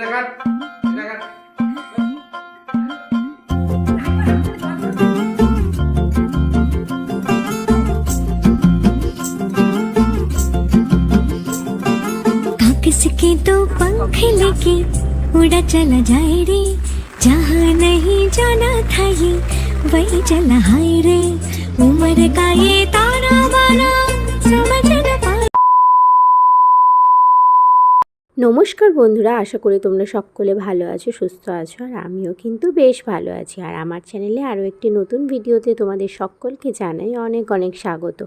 এটা কাট এটা কাট आकाश के दो पंख लेके उड़ा चला जाए रे जहाँ नहीं जाना था ये वही चला हाय रे उम्र का ये तारा मारा समझ নমস্কার বন্ধুরা, আশা করি তোমরা সকলে ভালো আছো, সুস্থ আছো, আর আমিও কিন্তু বেশ ভালো আছি। আর আমার চ্যানেলে আরও একটি নতুন ভিডিওতে তোমাদের সকলকে জানাই অনেক অনেক স্বাগত।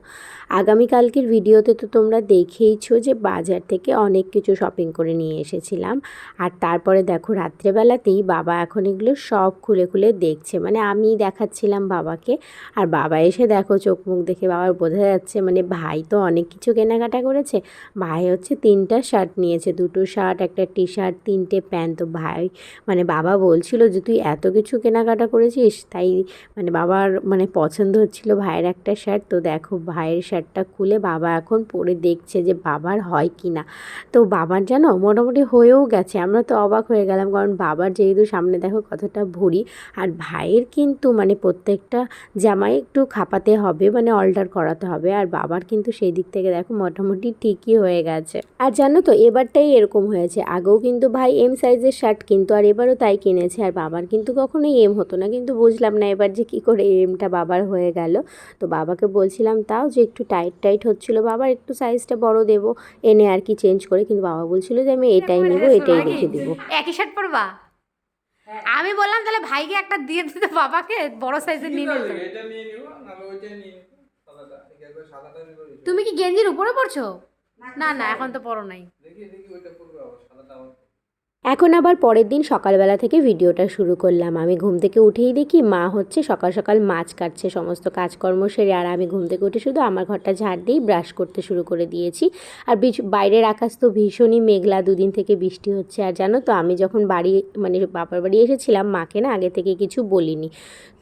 আগামীকালকের ভিডিওতে তো তোমরা দেখেইছো যে বাজার থেকে অনেক কিছু শপিং করে নিয়ে এসেছিলাম। আর তারপরে দেখো, রাত্রেবেলাতেই বাবা এখন এগুলো সব খুলে খুলে দেখছে। মানে আমি দেখাচ্ছিলাম বাবাকে, আর বাবা এসে দেখো চোখ মুখ দেখে বাবার বোঝা যাচ্ছে মানে ভাই তো অনেক কিছু কেনাকাটা করেছে, ভাই হচ্ছে তিনটা শার্ট নিয়েছে, দুটো শার্ট, একটা টি শার্ট তিনটে প্যান্ট। তো ভাই মানে বাবা বলছিল যে, তুই এত কিছু কেনাকাটা করেছিস? তাই মানে বাবার মানে পছন্দ হচ্ছিল ভাইয়ের একটা শার্ট। তো দেখো, ভাইয়ের শার্টটা খুলে বাবা এখন পরে দেখছে যে বাবার হয় কি না। তো বাবার জানো, মোটামুটি হয়েও গেছে। আমরা তো অবাক হয়ে গেলাম, কারণ বাবার যেহেতু সামনে দেখো কতটা ভুড়ি আর ভাইয়ের কিন্তু মানে প্রত্যেকটা জামাই একটু খাপাতে হবে মানে অল্টার করাতে হবে। আর বাবার কিন্তু সেই দিক থেকে দেখো মোটামুটি ঠিকই হয়ে গেছে। আর জানো তো, এবারটাই এরকম হয়েছে। আগেও কিন্তু ভাই এম সাইজের শার্ট কিন্তু আর এবারও তাই কিনেছে। আর বাবার কিন্তু কখনোই এম হতো না। কিন্তু বুঝলাম না এবার যে কী করে এমটা বাবার হয়ে গেল। তো বাবাকে বলছিলাম তাও যে একটু টাইট টাইট হচ্ছিল বাবার একটু সাইজটা বড় দেবো। এনে আর কি চেঞ্জ করে। কিন্তু বাবা বলছিল যে আমি এটাই নেব এটাই রেখে দেবো। একই শার্ট পরবা? আমি বললাম তাহলে ভাইকে একটা দিয়ে দিতে বাবাকে বড় সাইজের নিয়ে নিতে এটা নিয়ে নিও নাহলে ওইটাই নিয়ে সাদাটা ঠিক আছে সাদাটা নিবো তুমি কি গেঞ্জির উপরে পড়ছো না না এখন তো পরো নাই। দেখি দেখি ওইটা এখন আবার পরের দিন সকালবেলা থেকে ভিডিওটা শুরু করলাম। আমি ঘুম থেকে উঠেই দেখি মা হচ্ছে সকাল সকাল মাছ কাটছে, সমস্ত কাজকর্ম সেরে, আর আমি ঘুম থেকে উঠে শুধু আমার ঘরটা ঝাড় দিয়েই ব্রাশ করতে শুরু করে দিয়েছি। আর বাইরের আকাশ তো ভীষণই মেঘলা, দুদিন থেকে বৃষ্টি হচ্ছে। আর জানো তো, আমি যখন বাড়ি মানে বাবার বাড়ি এসেছিলাম, মাকে না আগে থেকে কিছু বলিনি।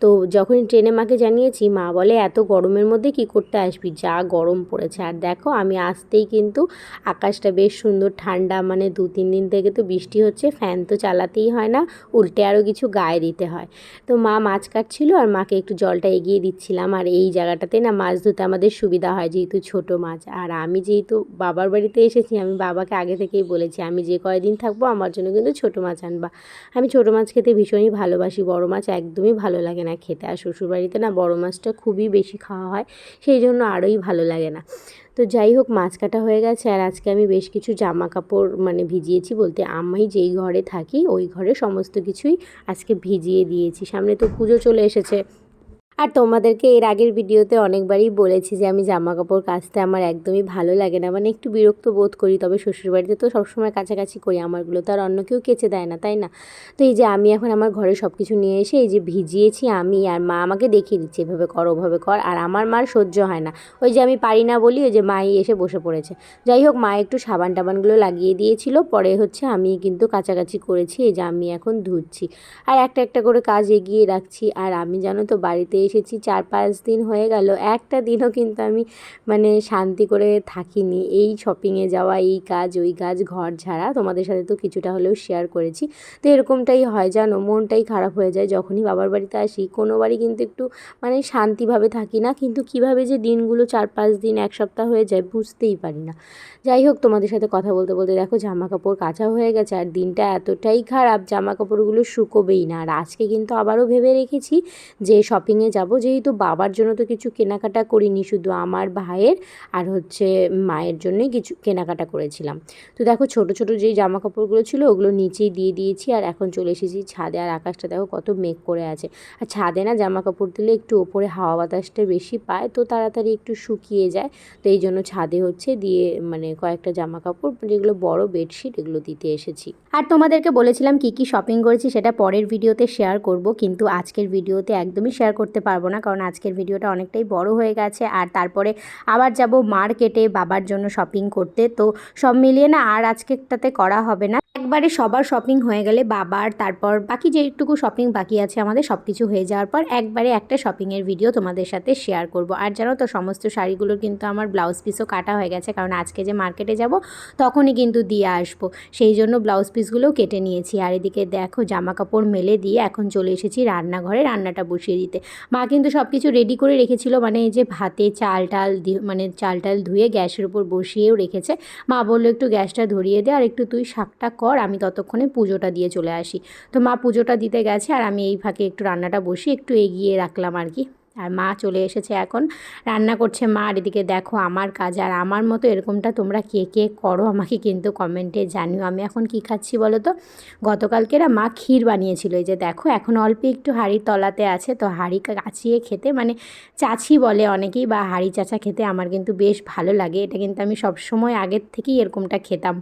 তো যখন ট্রেনে মাকে জানিয়েছি, মা বলে, এত গরমের মধ্যে কি করতে আসবি? যা গরম পড়েছে। আর দেখো, আমি আসতেই কিন্তু আকাশটা বেশ সুন্দর, ঠান্ডা মানে দু তিন দিন থেকে তো বৃষ্টি হচ্ছে। ফ্যান তো চালাতেই হয় না, উল্টে আরও কিছু গায়ে দিতে হয়। তো মা মাছ কাটছিল আর মাকে একটু জলটা এগিয়ে দিচ্ছিলাম। আর এই জায়গাটাতে না মাছ ধরতে আমাদের সুবিধা হয় যেহেতু ছোট মাছ। আর আমি যেহেতু বাবার বাড়িতে এসেছি, আমি বাবাকে আগে থেকেই বলেছি, আমি যে কয়দিন থাকব, আমার জন্য কিন্তু ছোট মাছ আনবা। আমি ছোট মাছ খেতে ভীষণই ভালোবাসি, বড় মাছ একদমই ভালো লাগে না খেতে। আর শ্বশুরবাড়িতে না বড় মাছটা খুবই বেশি খাওয়া হয়, সেই জন্য আরোই ভালো লাগে না। তো যাই হোক, মাছ কাটা হয়ে গেছে আর আজকে আমি বেশ কিছু জামা কাপড় মানে ভিজিয়েছি বলতে আমি যেই ঘরে থাকি, ওই ঘরে সমস্ত কিছুই আজকে ভিজিয়ে দিয়েছি। সামনে তো পুজো চলে এসেছে। আর তোমাদেরকে এর আগের ভিডিওতে অনেকবারই বলেছি যে আমি জামা কাপড় কাচতে আমার একদমই ভালো লাগে না। মানে একটু বিরক্ত বোধ করি, তবে শ্বশুরবাড়িতে তো সবসময় কাছাকাছি করি, আমারগুলো তো আর অন্য কেউ কেচে দেয় না, তাই না? তো এই যে আমি এখন আমার ঘরে সব কিছু নিয়ে এসে এই যে ভিজিয়েছি আমি আর মা আমাকে দেখিয়ে দিচ্ছে, এভাবে কর, ওভাবে কর। আর আমার মার সহ্য হয় না। ওই যে আমি পারি না বলি, ওই যে মাই এসে বসে পড়েছে। যাই হোক, মা একটু সাবান টাবানগুলো লাগিয়ে দিয়েছিল, পরে হচ্ছে আমি কিন্তু কাছাকাছি করেছি, এই যে আমি এখন ধুচ্ছি। আর একটা একটা করে কাজ এগিয়ে রাখছি, আর আমি জানো তো বাড়িতে এসেছি, চার পাঁচ দিন হয়ে গেল। একটা দিনও কিন্তু আমি মানে শান্তি করে থাকিনি। এই শপিংয়ে যাওয়া, এই কাজ, ওই কাজ, ঘর ঝাড়া তোমাদের সাথে তো কিছুটা হলেও শেয়ার করেছি। তো এরকমটাই হয় জানো, মনটাই খারাপ হয়ে যায় যখনই বাবার বাড়িতে আসি। কোনো বাড়ি কিন্তু একটু মানে শান্তিভাবে থাকি না, কিন্তু কীভাবে যে দিনগুলো চার পাঁচ দিন, এক সপ্তাহ হয়ে যায় বুঝতেই পারি না। যাই হোক, তোমাদের সাথে কথা বলতে বলতে দেখো জামা কাপড় কাচা হয়ে গেছে আর দিনটা এতটাই খারাপ জামা কাপড়গুলো শুকোবেই না। আর আজকে কিন্তু আবারও ভেবে রেখেছি যে শপিংয়ে যাব। যেহেতু বাবার জন্য তো কিছু কেনাকাটা করিনি, শুধু আমার ভাইয়ের আর হচ্ছে মায়ের জন্যই কিছু কেনাকাটা করেছিলাম। তো দেখো ছোট ছোট যেই জামা কাপড়গুলো ছিল ওগুলো নিচেই দিয়ে দিয়েছি আর এখন চলে এসেছি ছাদে আর আকাশটা দেখো কত মেঘ করে আছে। আর ছাদে না জামা কাপড় দিলে একটু ওপরে হাওয়া বাতাসটা বেশি পায় তো তাড়াতাড়ি একটু শুকিয়ে যায়। তো এই জন্য ছাদে হচ্ছে দিয়ে মানে কয়েকটা জামা কাপড় যেগুলো বড় বেডশিট এগুলো দিতে এসেছি। আর তোমাদেরকে বলেছিলাম কি কি শপিং করেছি সেটা পরের ভিডিওতে শেয়ার করব, কিন্তু আজকের ভিডিওতে একদমই শেয়ার করতে পারব না, কারণ আজকের ভিডিওটা অনেকটাই বড় হয়ে গেছে। আর তারপরে আবার যাব মার্কেটে বাবার জন্য শপিং করতে। তো সব মিলিয়ে না আর আজকেরটাতে করা হবে না। একবারে সবার শপিং হয়ে গেলে বাবার, তারপর বাকি যেটুকু শপিং বাকি আছে আমাদের সব কিছু হয়ে যাওয়ার পর একবারে একটা শপিংয়ের ভিডিও তোমাদের সাথে শেয়ার করব। আর জানো তো, সমস্ত শাড়িগুলোর কিন্তু আমার ব্লাউজ পিসও কাটা হয়ে গেছে, কারণ আজকে যে মার্কেটে যাব তখনই কিন্তু দিয়ে আসব। সেই জন্য ব্লাউজ পিসগুলোও কেটে নিয়েছি। আর এদিকে দেখো জামা কাপড় মেলে দিয়ে এখন চলে এসেছি রান্নাঘরে রান্নাটা বসিয়ে দিতে। মা কিন্তু সব কিছু রেডি করে রেখেছিল মানে এই যে ভাতে চাল টাল মানে চাল টাল ধুয়ে গ্যাসের উপর বসিয়েও রেখেছে। মা বলল, একটু গ্যাসটা ধরিয়ে দে, আর একটু তুই শাকটা কর, আমি ততক্ষণে পুজোটা দিয়ে চলে আসি। তো মা পুজোটা দিতে গেছে আর আমি এই ফাঁকে একটু রান্নাটা বসি একটু এগিয়ে রাখলাম আর কি। আর মা চলে এসেছে এখন। রান্না করছে মা, আর এদিকে দেখো আমার কাজ। আর আমার মতো এরকমটা তোমরা কে কে করো আমাকে কিন্তু কমেন্টে জানিও। আমি এখন কি খাচ্ছি বলো তো? গতকালকেরা মা ক্ষীর বানিয়েছিল। এই যে দেখো, এখন অল্প একটু হাঁড়ির তলাতে আছে। তো হাঁড়ি কাচিয়ে খেতে মানে চাচি বলে অনেকেই, বা হাঁড়ি চাচা খেতে আমার কিন্তু বেশ ভালো লাগে। এটা কিন্তু আমি সব সময় আগের থেকেই এরকমটা খেতাম।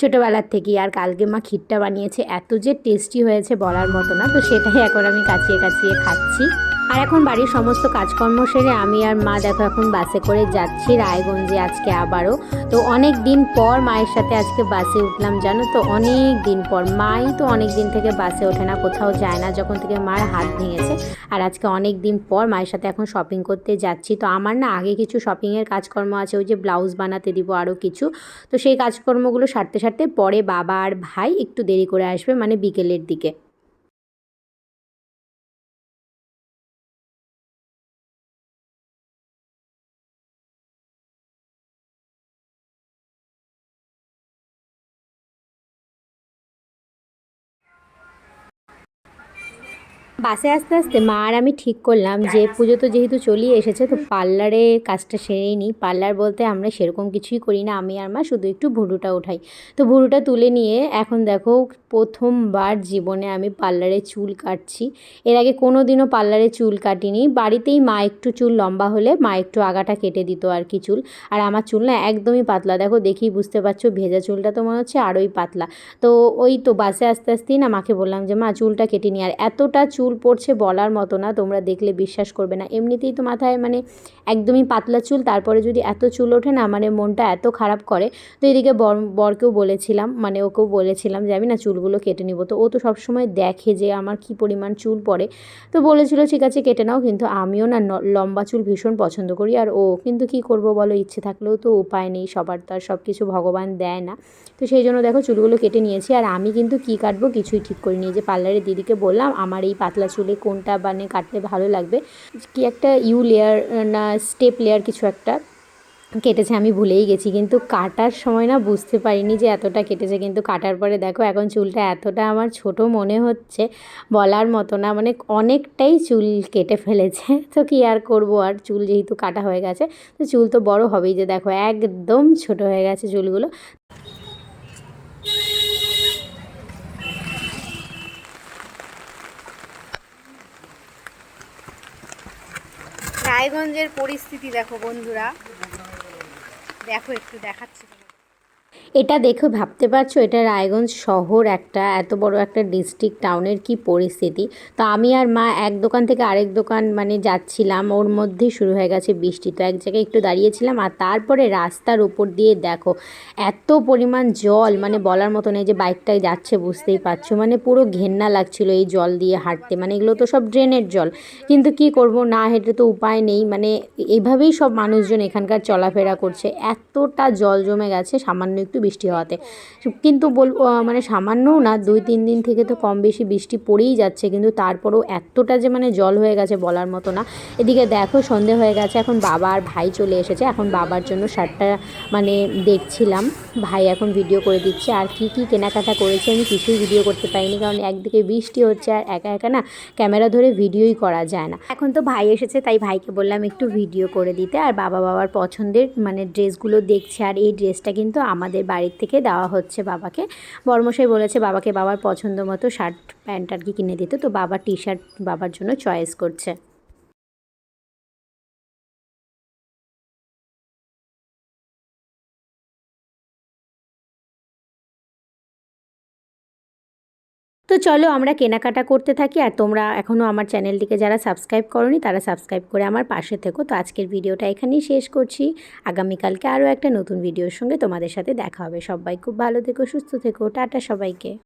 ছোটোবেলার থেকেই। আর কালকে মা ক্ষীরটা বানিয়েছে। এত যে টেস্টি হয়েছে বলার মতো না। তো সেটাই এখন আমি কাচিয়ে কাচিয়ে খাচ্ছি। আর এখন বাড়ির সমস্ত কাজকর্ম সেরে আমি আর মা দেখো এখন বাসে করে যাচ্ছি রায়গঞ্জে আজকে আবারও। তো অনেক দিন পর মায়ের সাথে আজকে বাসে উঠলাম, জানো তো? অনেক দিন পর। মাই তো অনেক দিন থেকে বাসে ওঠে না, কোথাও যায় না, যখন থেকে মার হাত ভেঙেছে। আর আজকে অনেক দিন পর মায়ের সাথে এখন শপিং করতে যাচ্ছি। তো আমার না আগে কিছু শপিংয়ের কাজকর্ম আছে, ওই যে ব্লাউজ বানাতে দিব আরও কিছু। তো সেই কাজকর্মগুলো সারতে সারতে পরে বাবা আর ভাই একটু দেরি করে আসবে মানে বিকেলের দিকে। বাসে আস্তে আস্তে, মা আর আমি ঠিক করলাম যে পুজো তো যেহেতু চলিয়ে এসেছে, তো পার্লারে কাজটা সেরেই নিই পার্লার বলতে আমরা সেরকম কিছুই করি না, আমি আর মা শুধু একটু ভুরুটা উঠাই। তো ভুরুটা তুলে নিয়ে এখন দেখো প্রথমবার জীবনে আমি পার্লারে চুল কাটছি। এর আগে কোনো দিনও পার্লারে চুল কাটিনি। বাড়িতেই মা একটু চুল লম্বা হলে মা একটু আগাটা কেটে দিত আর কি চুল। আর আমার চুল না একদমই পাতলা। দেখো দেখি বুঝতে পারছ, ভেজা চুলটা তো মনে হচ্ছে আরোই পাতলা। তো ওই তো বাসে আস্তে আস্তেই না মাকে বললাম যে, মা চুলটা কেটে নি। আর এতটা চুল পড়ছে বলার মতো না, তোমরা দেখলে বিশ্বাস করবে না। এমনিতেই তো মাথায় মানে একদমই পাতলা চুল, তারপরে যদি এত চুল ওঠে না মানে মনটা এত খারাপ করে। তো এদিকে বর, বরকেও বলেছিলাম মানে ওকেও বলেছিলাম যে, আমি না চুলগুলো কেটে নিব। তো ও তো সবসময় দেখে যে, আমার কি পরিমাণ চুল পড়ে? তো বলেছিল, ঠিক আছে, কেটে নাও। কিন্তু আমিও না লম্বা চুল ভীষণ পছন্দ করি। আর ও, কিন্তু কি করব বলো, ইচ্ছে থাকলেও তো উপায় নেই, সবার তো আর সব কিছু ভগবান দেয় না। তো সেই জন্য দেখো, চুলগুলো কেটে নিয়েছি। আর আমি কিন্তু কি কাটবো, কিছুই ঠিক করিনি। যে পার্লারের দিদিকে বললাম, আমার এই পাতলা চুলে কোনটা মানে কাটলে ভালো লাগবে। কি একটা ইউ লেয়ার না স্টেপ লেয়ার কিছু একটা কেটেছে, আমি ভুলেই গেছি। কিন্তু কাটার সময় না বুঝতে পারিনি যে এতটা কেটেছে। কিন্তু কাটার পরে দেখো এখন চুলটা এতটা আমার ছোট মনে হচ্ছে, বলার মতো না। মানে অনেকটাই চুল কেটে ফেলেছে। তো কি আর করব? আর চুল যেহেতু কাটা হয়ে গেছে, তো চুল তো বড় হবেই যে দেখো, একদম ছোট হয়ে গেছে চুলগুলো। রায়গঞ্জের পরিস্থিতি দেখো বন্ধুরা দেখো একটু দেখাচ্ছি। এটা দেখে ভাবতে পারছ, এটা রায়গঞ্জ শহর একটা, এত বড় একটা ডিস্ট্রিক্ট টাউনের কি পরিস্থিতি। তো আমি আর মা এক দোকান থেকে আরেক দোকান মানে যাচ্ছিলাম, ওর মধ্যেই শুরু হয়ে গেছে বৃষ্টি। তো এক জায়গায় একটু দাঁড়িয়েছিলাম, আর তারপরে রাস্তার উপর দিয়ে দেখো, এত পরিমাণ জল মানে বলার মতো নেই যে বাইকটাই যাচ্ছে, বুঝতেই পারছ। মানে পুরো ঘেন্না লাগছিল এই জল দিয়ে হাঁটতে মানে এগুলো তো সব ড্রেনের জল। কিন্তু কি করব, না হেঁটে তো উপায় নেই মানে এইভাবেই সব মানুষজন এখানকার চলাফেরা করছে। এতটা জল জমে গেছে, সামান্য একটু বৃষ্টি হওয়াতে। কিন্তু বলব মানে সামান্যও না, দুই, তিন দিন থেকে তো কম বেশি বৃষ্টি পড়েই যাচ্ছে, কিন্তু তারপরেও এতটা যে মানে জল হয়ে গেছে বলার মতো না। এদিকে দেখো সন্ধে হয়ে গেছে, এখন বাবা আর ভাই চলে এসেছে, এখন বাবার জন্য শার্টটা মানে দেখছিলাম, ভাই এখন ভিডিও করে দিচ্ছে, আর কি কি কেনাকাটা করেছে আমি কিছুই ভিডিও করতে পারিনি, কারণ একদিকে বৃষ্টি হচ্ছে আর একা একা না ক্যামেরা ধরে ভিডিওই করা যায় না। এখন তো ভাই এসেছে, তাই ভাইকে বললাম একটু ভিডিও করে দিতে, আর বাবা বাবার পছন্দের মানে ড্রেসগুলো দেখছে, আর এই ড্রেসটা কিন্তু আমাদের বাড়ির থেকে দেওয়া হচ্ছে বাবাকে। বর্মশাই বলেছে, বাবাকে বাবার পছন্দ মতো শার্ট প্যান্ট আর কি কিনে দিতে। তো বাবা টি শার্ট বাবার জন্য চয়েস করছে। তো চলো আমরা কেনাকাটা করতে থাকি আর তোমরা এখনও আমার চ্যানেলটিকে যারা সাবস্ক্রাইব করনি তারা সাবস্ক্রাইব করে আমার পাশে থেকো। তো আজকের ভিডিওটা এখানেই শেষ করছি। আগামীকালকে আরও একটা নতুন ভিডিওর সঙ্গে তোমাদের সাথে দেখা হবে। সবাই খুব ভালো থেকো, সুস্থ থেকো। টাটা সবাইকে।